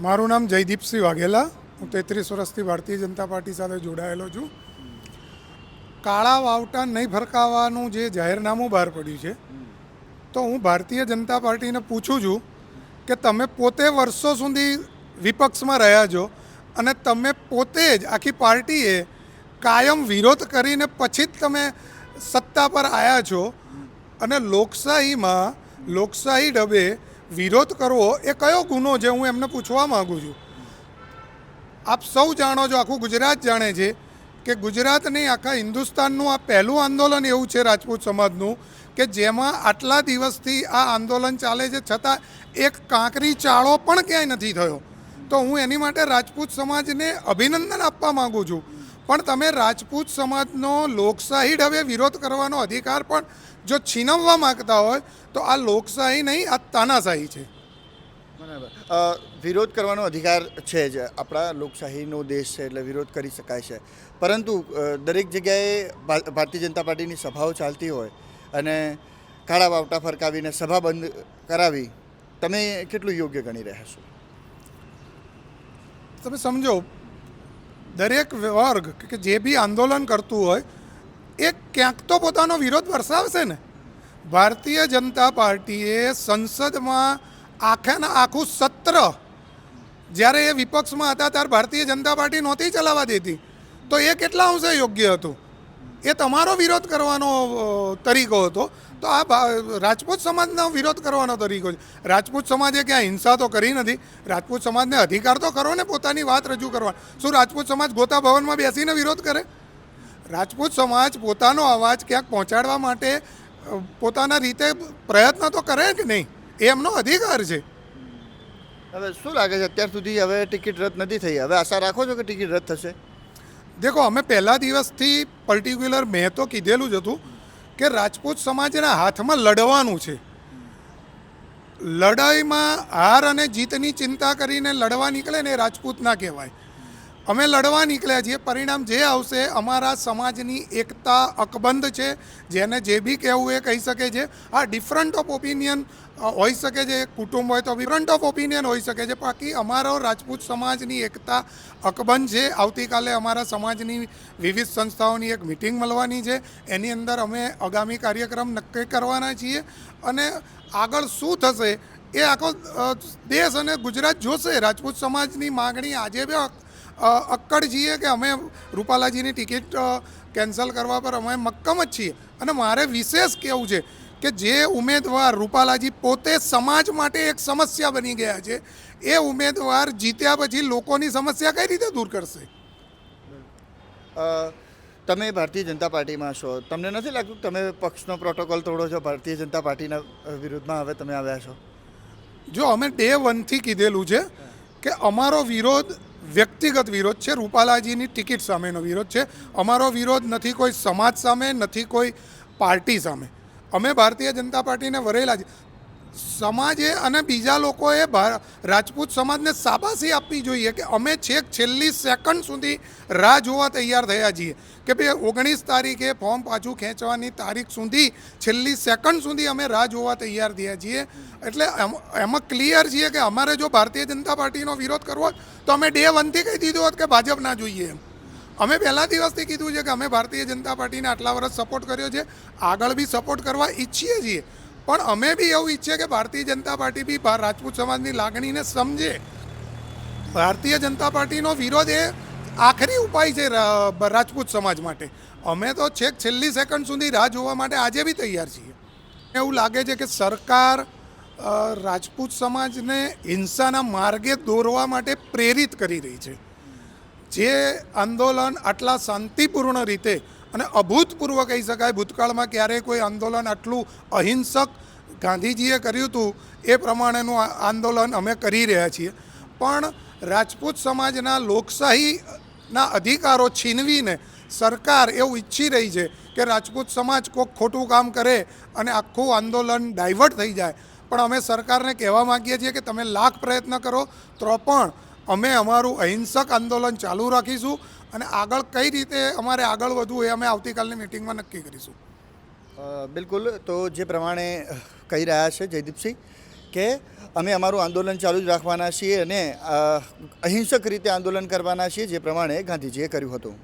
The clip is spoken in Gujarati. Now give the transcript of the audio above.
મારું નામ જયદીપસિંહ વાઘેલા. હું તેત્રીસ વર્ષથી ભારતીય જનતા પાર્ટી સાથે જોડાયેલો છું. કાળા વાવટા નહીં ફરકાવવાનું જે જાહેરનામું બહાર પડ્યું છે, તો હું ભારતીય જનતા પાર્ટીને પૂછું છું કે તમે પોતે વર્ષો સુધી વિપક્ષમાં રહ્યા છો અને તમે પોતે જ આખી પાર્ટીએ કાયમ વિરોધ કરીને પછી જ તમે સત્તા પર આવ્યા છો અને લોકશાહીમાં, લોકશાહી ઢબે વિરોધ કરવો એ કયો ગુનો છે? હું એમને પૂછવા માગું છું. આપ સૌ જાણો છો, આખું ગુજરાત જાણે છે કે ગુજરાત નહીં, આખા હિન્દુસ્તાનનું આ પહેલું આંદોલન એવું છે રાજપૂત સમાજનું કે જેમાં આટલા દિવસથી આ આંદોલન ચાલે છે, છતાં એક કાંકરી ચાળો પણ ક્યાંય નથી થયો. તો હું એની માટે રાજપૂત સમાજને અભિનંદન આપવા માગું છું. પણ તમે રાજપૂત સમાજનો લોકશાહી ઢબે વિરોધ કરવાનો અધિકાર પણ જો છીનવવા માગતા હોય તો આ લોકશાહી નહીં આ તાનાશાહી છે. બરાબર. વિરોધ કરવાનો અધિકાર છે જ. આપણા લોકશાહીનો દેશ છે એટલે વિરોધ કરી શકાય છે. પરંતુ દરેક જગ્યાએ ભારતીય જનતા પાર્ટીની સભાઓ ચાલતી હોય અને કાળા વાવટા ફરકાવીને સભા બંધ કરાવી તમે કેટલું યોગ્ય ગણી રહ્યા છો? તમે સમજો દરેક વર્ગ કે જે બી આંદોલન કરતું હોય, એ ક્યાંક તો પોતાનો વિરોધ વરસાવશે ને. ભારતીય જનતા પાર્ટીએ સંસદમાં આખાના આખું સત્ર, જ્યારે એ વિપક્ષમાં હતા, ત્યારે ભારતીય જનતા પાર્ટી નહોતી ચલાવવા દેતી. તો એ કેટલા અંશે યોગ્ય હતું? એ તમારો વિરોધ કરવાનો તરીકો હતો. તો આ રાજપૂત સમાજનો વિરોધ કરવાનો તરીકો છે. રાજપૂત સમાજે ક્યાં હિંસા તો કરી નથી. રાજપૂત સમાજને અધિકાર તો કરો ને પોતાની વાત રજૂ કરવા. શું રાજપૂત સમાજ ગોતા ભવનમાં બેસીને વિરોધ કરે? રાજપૂત સમાજ પોતાનો અવાજ ક્યાંક પહોંચાડવા માટે પોતાના રીતે પ્રયત્ન તો કરે કે નહીં? એ એમનો અધિકાર છે. હવે શું લાગે છે? અત્યાર સુધી હવે ટિકિટ રદ નથી થઈ. હવે આશા રાખો છો કે ટિકિટ રદ થશે? દેખો, અમે પહેલા દિવસથી પર્ટિક્યુલર મેં તો કીધેલું જ હતું કે રાજપૂત સમાજના હાથમાં લડવાનું છે. લડાઈમાં હાર અને જીતની ચિંતા કરીને લડવા નીકળે ને એ રાજપૂત ના કહેવાય. અમે લડવા નીકળ્યા છીએ. પરિણામ જે આવશે અમારા સમાજની એકતા અકબંધ છે. જેને જે બી કહેવું એ કહી શકે છે. આ ડિફરન્ટ ઓફ ઓપિનિયન હોઈ શકે છે. કુટુંબ હોય તો ડિફરન્ટ ઓફ ઓપિનિયન હોઈ શકે છે. બાકી અમારો રાજપૂત સમાજની એકતા અકબંધ છે. આવતીકાલે અમારા સમાજની વિવિધ સંસ્થાઓની એક મિટિંગ મળવાની છે. એની અંદર અમે આગામી કાર્યક્રમ નક્કી કરવાના છીએ. અને આગળ શું થશે એ આખો દેશ અને ગુજરાત જોશે. રાજપૂત સમાજની માગણી આજે બી અક્કડ છીએ કે અમે રૂપાલાજીની ટિકિટ કેન્સલ કરવા પર અમે મક્કમ જ છીએ. અને મારે વિશેષ કહેવું છે કે જે ઉમેદવાર રૂપાલાજી પોતે સમાજ માટે એક સમસ્યા બની ગયા છે એ ઉમેદવાર જીત્યા પછી લોકોની સમસ્યા કઈ રીતે દૂર કરશે? તમે ભારતીય જનતા પાર્ટીમાં છો. તમને નથી લાગતું તમે પક્ષનો પ્રોટોકોલ તોડો છો ભારતીય જનતા પાર્ટીના વિરોધમાં વિરુદ્ધમાં હવે તમે આવ્યા છો? જો અમે ડે વનથી કીધેલું છે કે અમારો વિરોધ વ્યક્તિગત વિરોધ છે. રૂપાલાજીની ટિકિટ સામેનો વિરોધ છે. અમારો વિરોધ નથી કોઈ સમાજ સામે, નથી કોઈ પાર્ટી સામે. અમે ભારતીય જનતા પાર્ટીને વરેલા છે સમાજે અને બીજા લોકોએ રાજપૂત સમાજને શાબાશી આપવી જોઈએ કે અમે છેક છેલ્લી સેકન્ડ સુધી રાહ જોવા તૈયાર થયા છીએ કે ભાઈ ઓગણીસ તારીખે ફોર્મ પાછું ખેંચવાની તારીખ સુધી, છેલ્લી સેકન્ડ સુધી અમે રાહ જોવા તૈયાર થયા છીએ. એટલે એમ- ક્લિયર છીએ કે અમારે જો ભારતીય જનતા પાર્ટીનો વિરોધ કરવો તો અમે ડે વનથી કહી દીધું હોત કે ભાજપ ના જોઈએ એમ. અમે પહેલા દિવસથી કીધું છે કે અમે ભારતીય જનતા પાર્ટીને આટલા વર્ષ સપોર્ટ કર્યો છે. આગળ બી સપોર્ટ કરવા ઈચ્છીએ છીએ. પણ અમે બી એવું ઈચ્છીએ કે ભારતીય જનતા પાર્ટી બી રાજપૂત સમાજની લાગણીને સમજે. ભારતીય જનતા પાર્ટીનો વિરોધ એ આખરી ઉપાય છે રાજપૂત સમાજ માટે. અમે તો છેક છેલ્લી સેકન્ડ સુધી રાહ જોવા માટે આજે બી તૈયાર છીએ. એવું લાગે છે કે સરકાર રાજપૂત સમાજને હિંસાના માર્ગે દોરવા માટે પ્રેરિત કરી રહી છે. જે આંદોલન આટલા શાંતિપૂર્ણ રીતે અને અભૂતપૂર્વ કહી શકાય, ભૂતકાળમાં ક્યારેય કોઈ આંદોલન આટલું અહિંસક ગાંધીજીએ કર્યું હતું, એ પ્રમાણેનું આંદોલન અમે કરી રહ્યા છીએ. પણ રાજપૂત સમાજના લોકશાહીના અધિકારો છીનવીને સરકાર એવું ઈચ્છી રહી છે કે રાજપૂત સમાજ કોઈક ખોટું કામ કરે અને આખું આંદોલન ડાયવર્ટ થઈ જાય. પણ અમે સરકારને કહેવા માગીએ છીએ કે તમે લાખ પ્રયત્ન કરો, તો પણ અમે અમારું અહિંસક આંદોલન ચાલુ રાખીશું અને આગળ કઈ રીતે અમારે આગળ વધવું એ અમે આવતીકાલની મિટિંગમાં નક્કી કરીશું. બિલકુલ. તો જે પ્રમાણે કહી રહ્યા છે જયદીપસિંહ કે અમે અમારું આંદોલન ચાલુ જ રાખવાના છીએ અને અહિંસક રીતે આંદોલન કરવાના છીએ જે પ્રમાણે ગાંધીજીએ કર્યું હતું.